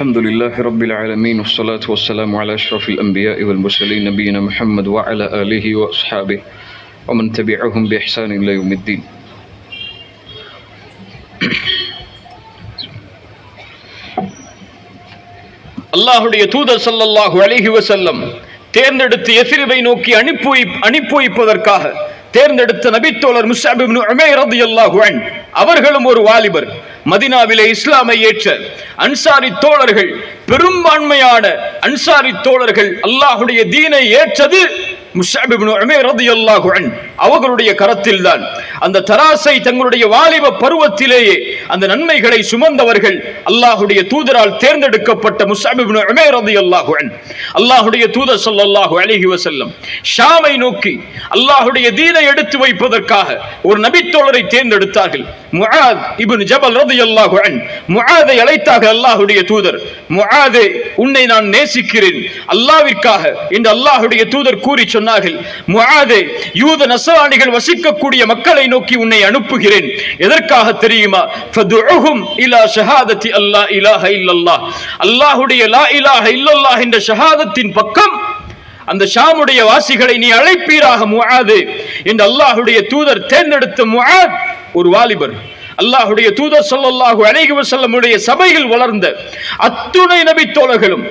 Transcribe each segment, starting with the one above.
الحمد لله رب العالمين والصلاة والسلام على أشرف الأنبياء والمرسلين نبينا محمد وعلى آله وأصحابه ومن تبعهم بإحسان إلى يوم الدين அல்லாஹுடைய தூதர் ஸல்லல்லாஹு அலைஹி வஸல்லம் தேர்ந்தெடுத்து எசிரிவை நோக்கி அனுப்பி வை- அனுப்பி வைப்பதற்காக தேர்ந்தெடுத்த நபித்தோழர் முஸ்அப் இப்னு உமைர் ரலியல்லாஹு அன்ஹு அவர்களும் ஒரு வாலிபர் மதினாவிலே இஸ்லாமை ஏற்ற அன்சாரி தோழர்கள் பெரும்பான்மையான அன்சாரி தோழர்கள் அல்லாஹுடைய தீனை ஏற்றது. அவர்களுடைய கரத்தில் தான் அந்த தராசை தங்களுடைய வாலிப பருவத்திலேயே அந்த நன்மைகளை சுமந்தவர்கள் அல்லாஹுடைய தூதரால் தேர்ந்தெடுக்கப்பட்ட முஸ்அப் இப்னு ரதி ரலியல்லாஹு அல்லாஹுடைய தூதர் ஸல்லல்லாஹு அழகி வசல்லம் ஷாமை நோக்கி அல்லாஹுடைய தீனை எடுத்து வைப்பதற்காக ஒரு நபித்தோழரை தேர்ந்தெடுத்தார்கள். முஆத் இப்னு ஜபல் ரலியல்லாஹு அன் முஆதை அழைத்தாக அல்லாஹுடைய தூதர். முஆதே உன்னை நான் நேசிக்கிறேன். அல்லாஹ்விற்காக இந்த அல்லாஹுடைய தூதர் கூறி சொன்னார்கள். முஆதே யூத நசராணிகள் வசிக்கக்கூடிய மக்களை நோக்கி உன்னை அனுப்புகிறேன். எதற்காக தெரியுமா? ஃபதுஉஹும் இலா ஷஹாதத்தி அல்லா இலாஹ இல்லல்லாஹ். அல்லாஹ்வுடைய லா இலாஹ இல்லல்லாஹ் என்ற ஷஹாதத்தின் பக்கம் அந்த ஷாமுடைய வாசிகளை நீ அழைப்பீராக முஆது என்று அல்லாஹ்வுடைய தூதர் தேர்ந்தெடுத்த முஆத் ஒரு வாலிபர். அல்லாஹுடைய தூதர் ஸல்லல்லாஹு அலைஹி வசல்லமுடைய சபையில் வளர்ந்த அத்துணை நபி தோழர்களும்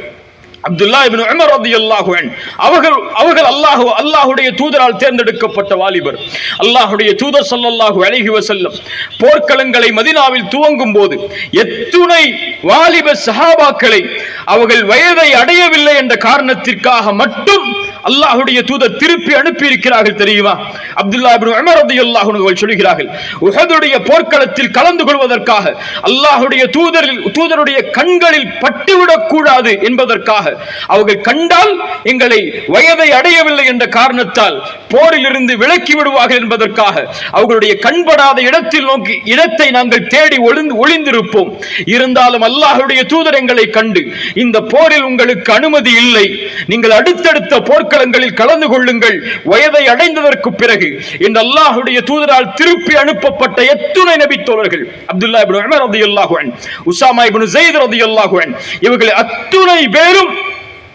அப்துல்லா இப்னு உமர் ரலியல்லாஹு அல்லாஹுவன் அவர்கள் அவர்கள் அல்லாஹு அல்லாஹுடைய தூதரால் தேர்ந்தெடுக்கப்பட்ட வாலிபர். அல்லாஹுடைய தூதர் ஸல்லல்லாஹு அழகி வசல்லம் போர்க்களங்களை மதினாவில் துவங்கும் போது எத்துணை வாலிப சஹாபாக்களை அவர்கள் வயதை அடையவில்லை என்ற காரணத்திற்காக மட்டும் அல்லாஹுடைய தூதர் திருப்பி அனுப்பி இருக்கிறார்கள் தெரியுமா? அப்துல்லா இப்னு உமர் அவர்கள் சொல்கிறார்கள் உஹதுடைய போர்க்களத்தில் கலந்து கொள்வதற்காக அல்லாஹுடைய தூதரில் தூதருடைய கண்களில் பட்டுவிடக் கூடாது என்பதற்காக அவர்கள் கண்டால் எங்களை வயதை அடையவில்லை என்ற காரணத்தால் போரில் இருந்து விலக்கி விடுவார்கள் என்பதற்காக அவர்களுடைய கண்படாத இடத்தில் நோக்கி இடத்தை நாங்கள் தேடி ஒளிந்து ஒளிந்திருப்போம். இருந்தாலும் அல்லாஹுடைய தூதர் எங்களை கண்டு இந்த போரில் உங்களுக்கு அனுமதி இல்லை. நீங்கள் அடுத்தடுத்த போர்க்களங்களில் கலந்து கொள்ளுங்கள். வயதை அடைந்ததற்கு பிறகு இந்த அல்லாஹுடைய தூதரால் திருப்பி அனுப்பப்பட்ட எத்துணை நபி தோழர்கள் அப்துல்லா இபின் உமர் ரலியல்லாஹு அன்ஹு உசாமா இபின் ஜெயித் ரலியல்லாஹு அன்ஹு இவர்கள் அத்துணை பேரும்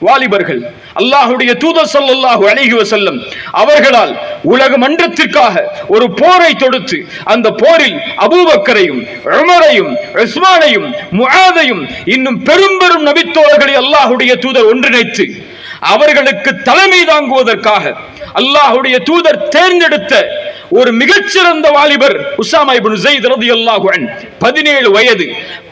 வாலிபர்கள். அல்லாஹுடைய தூதர் சல்லாஹு அலைஹி வஸல்லம் அவர்களால் உலக மன்றத்திற்காக ஒரு போரை தொடுத்து அந்த போரில் அபூபக்கரையும் உமரையும் உஸ்மானையும் முகாதையும் இன்னும் பெரும் பெரும் நபித்தோழர்களை அல்லாஹுடைய தூதர் ஒன்றிணைத்து அவர்களுக்கு தலைமை தாங்குவதற்காக அல்லாஹுடைய தூதர் தேர்ந்தெடுத்த ஒரு மிகச்சிறந்த வாலிபர் உசாமா இப்னு ஜெயித் ரலியல்லாஹு அன்ஹு 17 வயது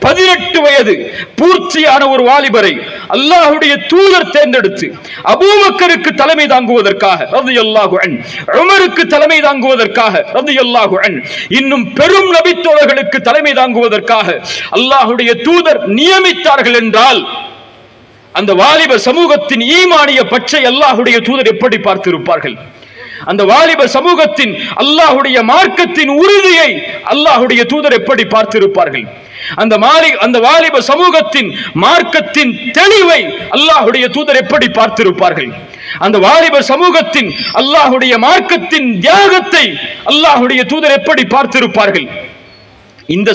18 வயது பூர்த்தியான ஒரு வாலிபரை அல்லாஹ்வுடைய தூதர் தேர்ந்தெடுத்து அபூபக்கருக்கு தலைமை தாங்குவதற்காக ரலியல்லாஹு அன்ஹு உமருக்கு தலைமை தாங்குவதற்காக ரலியல்லாஹு அன்ஹு இன்னும் பெரும் நபித்தோழர்களுக்கு தலைமை தாங்குவதற்காக அல்லாஹ்வுடைய தூதர் நியமித்தார்கள் என்றால் அந்த வாலிப சமூகத்தின் ஈமானிய பச்சை அல்லாஹுடைய தூதர் எப்படி பார்த்திருப்பார்கள்? அந்த வாலிப சமூகத்தின் அல்லாஹுடைய மார்க்கத்தின் உறுதியை அல்லாஹுடைய தூதர் எப்படி பார்த்திருப்பார்கள்? அந்த மாலி அந்த வாலிப சமூகத்தின் மார்க்கத்தின் தெளிவை அல்லாஹுடைய தூதர் எப்படி பார்த்திருப்பார்கள்? அந்த வாலிப சமூகத்தின் அல்லாஹுடைய மார்க்கத்தின் தியாகத்தை அல்லாஹுடைய தூதர் எப்படி பார்த்திருப்பார்கள்? இந்த